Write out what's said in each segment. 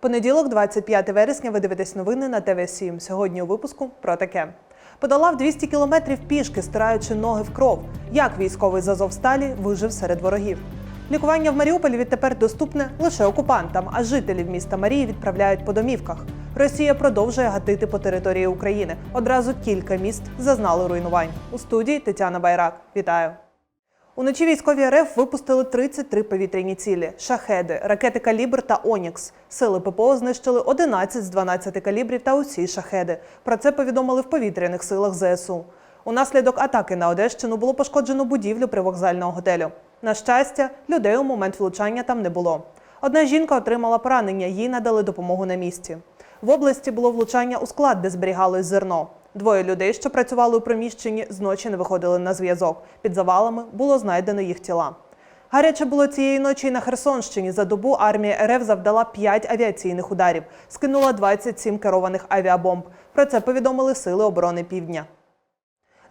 Понеділок, 25 вересня, ви дивитесь новини на ТВ 7 Сьогодні у випуску про таке. Подолав 200 кілометрів пішки, стираючи ноги в кров. Як військовий з Азовсталі вижив серед ворогів. Лікування в Маріуполі відтепер доступне лише окупантам, а жителів міста Марії відправляють по домівках. Росія продовжує гатити по території України. Одразу кілька міст зазнали руйнувань. У студії Тетяна Байрак. Вітаю. Уночі військові РФ випустили 33 повітряні цілі: шахеди, ракети Калібр та Онікс. Сили ППО знищили 11 з 12 калібрів та усі шахеди. Про це повідомили в повітряних силах ЗСУ. Унаслідок атаки на Одещину було пошкоджено будівлю привокзального готелю. На щастя, людей у момент влучання там не було. Одна жінка отримала поранення, їй надали допомогу на місці. В області було влучання у склад, де зберігалось зерно. Двоє людей, що працювали у приміщенні, зночі не виходили на зв'язок. Під завалами було знайдено їх тіла. Гаряче було цієї ночі і на Херсонщині. За добу армія РФ завдала 5 авіаційних ударів, скинула 27 керованих авіабомб. Про це повідомили Сили оборони Півдня.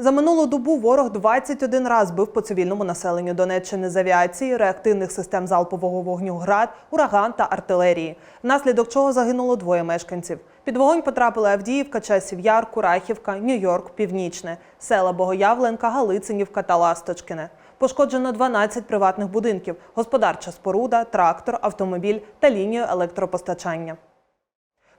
За минулу добу ворог 21 раз бив по цивільному населенню Донеччини з авіації, реактивних систем залпового вогню ГРАД, ураган та артилерії, внаслідок чого загинуло двоє мешканців. Під вогонь потрапили Авдіївка, Часів Яр, Курахівка, Нью-Йорк, Північне, села Богоявленка, Галицинівка та Ласточкине. Пошкоджено 12 приватних будинків, господарча споруда, трактор, автомобіль та лінію електропостачання.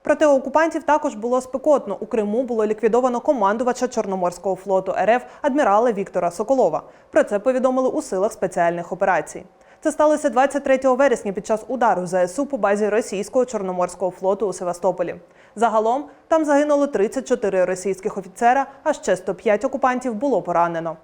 Проти окупантів також було спекотно. У Криму було ліквідовано командувача Чорноморського флоту РФ адмірала Віктора Соколова. Про це повідомили у силах спеціальних операцій. Це сталося 23 вересня під час удару ЗСУ по базі російського чорноморського флоту у Севастополі. Загалом там загинуло 34 російських офіцера, а ще 105 окупантів було поранено.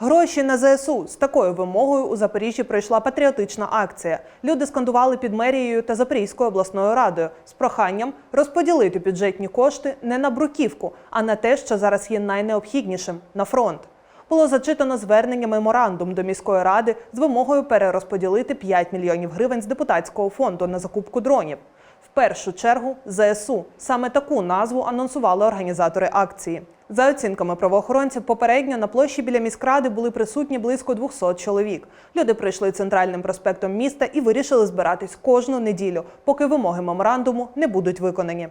Гроші на ЗСУ з такою вимогою у Запоріжжі пройшла патріотична акція. Люди скандували під мерією та Запорізькою обласною радою з проханням розподілити бюджетні кошти не на бруківку, а на те, що зараз є найнеобхіднішим на фронт. Було зачитано звернення меморандум до міської ради з вимогою перерозподілити 5 мільйонів гривень з депутатського фонду на закупку дронів. В першу чергу ЗСУ саме таку назву анонсували організатори акції. За оцінками правоохоронців, попередньо на площі біля міськради були присутні близько 200 чоловік. Люди прийшли центральним проспектом міста і вирішили збиратись кожну неділю, поки вимоги меморандуму не будуть виконані.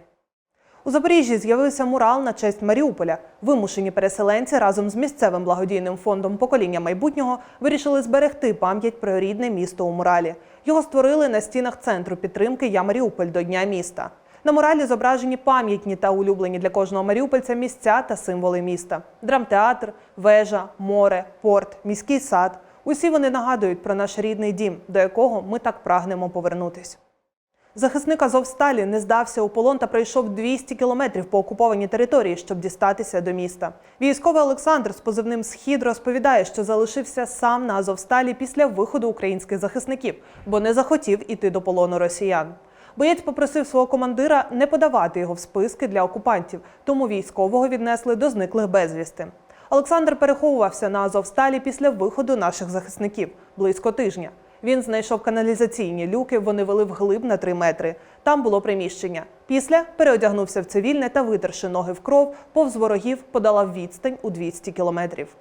У Запоріжжі з'явився мурал на честь Маріуполя. Вимушені переселенці разом з місцевим благодійним фондом покоління майбутнього вирішили зберегти пам'ять про рідне місто у муралі. Його створили на стінах центру підтримки Я Маріуполь до Дня міста. На муралі зображені пам'ятні та улюблені для кожного маріупольця місця та символи міста: драмтеатр, вежа, море, порт, міський сад. Усі вони нагадують про наш рідний дім, до якого ми так прагнемо повернутись. Захисник Азовсталі не здався у полон та пройшов 200 кілометрів по окупованій території, щоб дістатися до міста. Військовий Олександр з позивним Схід розповідає, що залишився сам на Азовсталі після виходу українських захисників, бо не захотів іти до полону росіян. Боєць попросив свого командира не подавати його в списки для окупантів, тому військового віднесли до зниклих безвісти. Олександр переховувався на Азовсталі після виходу наших захисників близько тижня. Він знайшов каналізаційні люки, вони вели вглиб на 3 метри. Там було приміщення. Після переодягнувся в цивільне та витерши ноги в кров, повз ворогів подолав відстань у 200 кілометрів.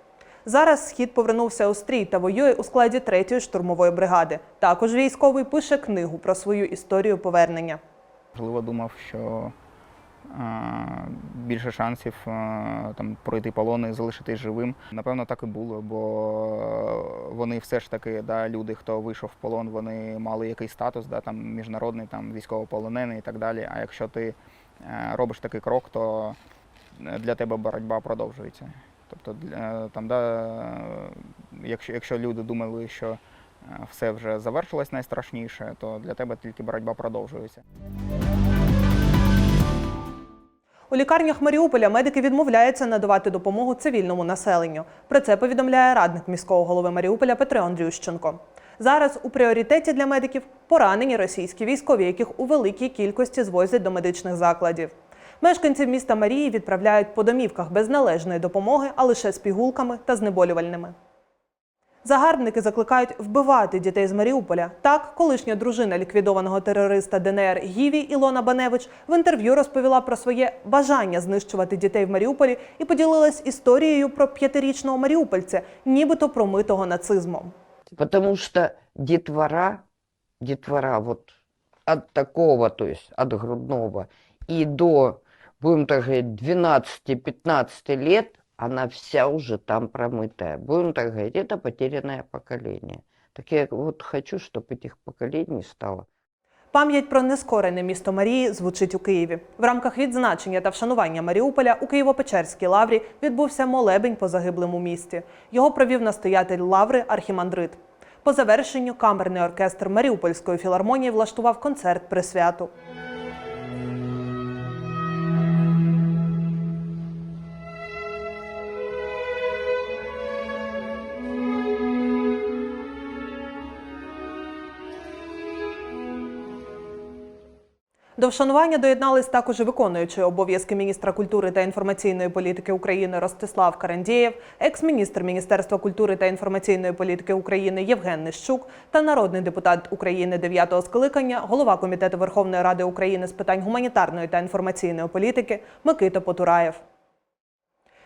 Зараз схід повернувся у стрій та воює у складі 3-ї штурмової бригади. Також військовий пише книгу про свою історію повернення. Можливо, думав, що більше шансів там, пройти полон і залишитись живим. Напевно, так і було, бо вони все ж таки, да, люди, хто вийшов в полон, вони мали якийсь статус, да, там, міжнародний, там, військовополонений і так далі. А якщо ти е, робиш такий крок, то для тебе боротьба продовжується. Тобто, там, да, якщо, якщо люди думали, що е, все вже завершилось найстрашніше, то для тебе тільки боротьба продовжується. У лікарнях Маріуполя медики відмовляються надавати допомогу цивільному населенню. Про це повідомляє радник міського голови Маріуполя Петро Андрющенко. Зараз у пріоритеті для медиків поранені російські військові, яких у великій кількості звозять до медичних закладів. Мешканців міста Марії відправляють по домівках без належної допомоги, а лише з пігулками та знеболювальними. Загарбники закликають вбивати дітей з Маріуполя. Так, колишня дружина ліквідованого терориста ДНР Гіві Ілона Баневич в інтерв'ю розповіла про своє бажання знищувати дітей в Маріуполі і поділилась історією про п'ятирічного маріупольця, нібито промитого нацизмом. Потому что детвора детвора вот от такого, то есть от грудного, и до, будем так говорить, 12-15 лет, она вся уже там промытая. Будем так говорить, это потерянное поколение. Так я вот хочу, чтобы этих поколений стало Пам'ять про нескорене місто Марії звучить у Києві. В рамках відзначення та вшанування Маріуполя у Києво-Печерській лаврі відбувся молебень по загиблим у місті. Його провів настоятель лаври Архімандрит. По завершенню камерний оркестр Маріупольської філармонії влаштував концерт присвяту. До вшанування доєднались також і виконуючий обов'язки міністра культури та інформаційної політики України Ростислав Карандєєв, екс-міністр Міністерства культури та інформаційної політики України Євген Нищук та народний депутат України 9-го скликання, голова комітету Верховної Ради України з питань гуманітарної та інформаційної політики Микита Потураєв.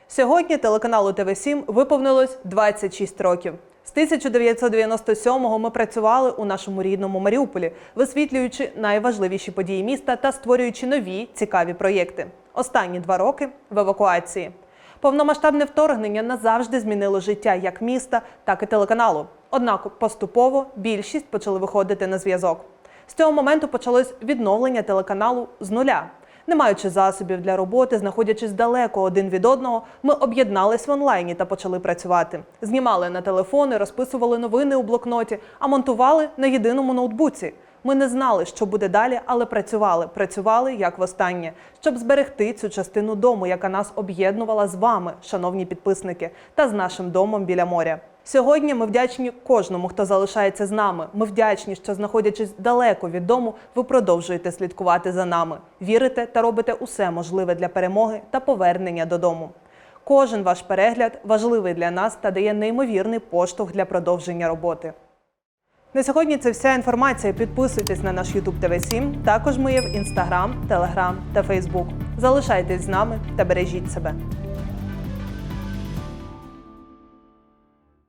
Сьогодні телеканалу ТВ7 виповнилось 26 років. З 1997-го ми працювали у нашому рідному Маріуполі, висвітлюючи найважливіші події міста та створюючи нові цікаві проєкти. Останні два роки в евакуації. Повномасштабне вторгнення назавжди змінило життя як міста, так і телеканалу. Однак поступово більшість почали виходити на зв'язок. З цього моменту почалось відновлення телеканалу з нуля. Не маючи засобів для роботи, знаходячись далеко один від одного, ми об'єднались в онлайні та почали працювати. Знімали на телефони, розписували новини у блокноті, а монтували на єдиному ноутбуці. Ми не знали, що буде далі, але працювали. Працювали як востаннє, щоб зберегти цю частину дому, яка нас об'єднувала з вами, шановні підписники, та з нашим домом біля моря. Сьогодні ми вдячні кожному, хто залишається з нами. Ми вдячні, що знаходячись далеко від дому, ви продовжуєте слідкувати за нами, вірите та робите усе можливе для перемоги та повернення додому. Кожен ваш перегляд важливий для нас та дає неймовірний поштовх для продовження роботи. На сьогодні це вся інформація. Підписуйтесь на наш YouTube TV 7 Також ми є в Instagram, Telegram та Facebook. Залишайтесь з нами та бережіть себе.